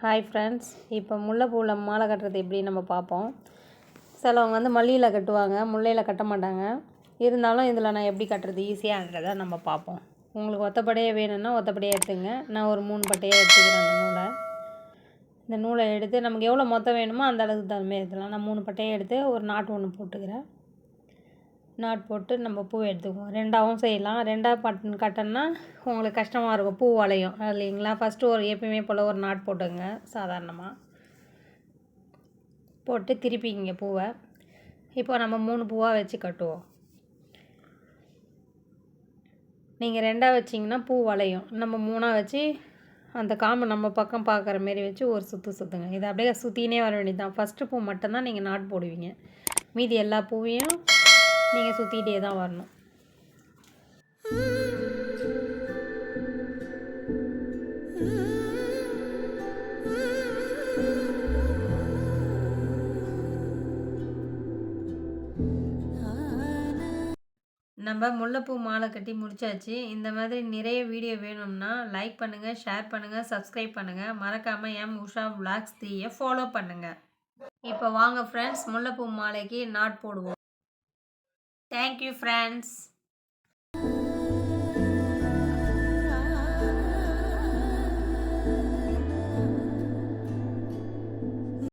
Hi friends இப்போ முல்லைப்பூவில் மாலை கட்டுறது எப்படி நம்ம பார்ப்போம். சிலவங்க வந்து மல்லியில் கட்டுவாங்க. முல்லையில் கட்ட மாட்டாங்க. இருந்தாலும் இதில் நான் எப்படி கட்டுறது ஈஸியாகிறத நம்ம பார்ப்போம். உங்களுக்கு ஒத்தப்படையே வேணும்னா ஒத்தப்படையே எடுத்துங்க. நான் ஒரு மூணு பட்டையாக எடுத்துக்கிறேன் அந்த நூலை. இந்த நூலை எடுத்து நமக்கு எவ்வளோ மொத்தம் வேணுமோ அந்த அளவுக்கு தகுந்த எடுத்துக்கலாம். நான் மூணு பட்டையை எடுத்து ஒரு நாட்டு ஒன்று போட்டுக்கிறேன். நாட் போட்டு நம்ம பூ எடுத்துக்குவோம். ரெண்டாகவும் செய்யலாம். ரெண்டாக பட் கட்டன்னா உங்களுக்கு கஷ்டமாக இருக்கும். பூ வளையும். இல்லைங்களா? ஃபஸ்ட்டு ஒரு எப்பயுமே போல் ஒரு நாட் போட்டுங்க சாதாரணமாக போட்டு திருப்பிங்க பூவை. இப்போ நம்ம மூணு பூவாக வச்சு கட்டுவோம். நீங்கள் ரெண்டாக வச்சிங்கன்னா பூ வளையும். நம்ம மூணாக வச்சு அந்த காம்பை நம்ம பக்கம் பார்க்குற மாரி வச்சு ஒரு சுற்று சுற்றுங்க இதை அப்படியே சுற்றினே வர வேண்டியது தான் ஃபஸ்ட்டு பூ மட்டும்தான் நீங்கள் நாட் போடுவீங்க. மீதி எல்லா பூவையும் நீங்கள் சுற்றிக்கிட்டே தான் வரணும். நம்ம முல்லைப்பூ மாலை கட்டி முடிச்சாச்சு. இந்த மாதிரி நிறைய வீடியோ வேணும்னா லைக் பண்ணுங்கள் ஷேர் பண்ணுங்கள் சப்ஸ்கிரைப் பண்ணுங்கள் மறக்காமல் எம் உஷா விளாக்ஸ் தீயை ஃபாலோ பண்ணுங்கள் இப்போ வாங்க ஃப்ரெண்ட்ஸ் முல்லைப்பூ மாலைக்கு நாட் போடுவோம். Thank you friends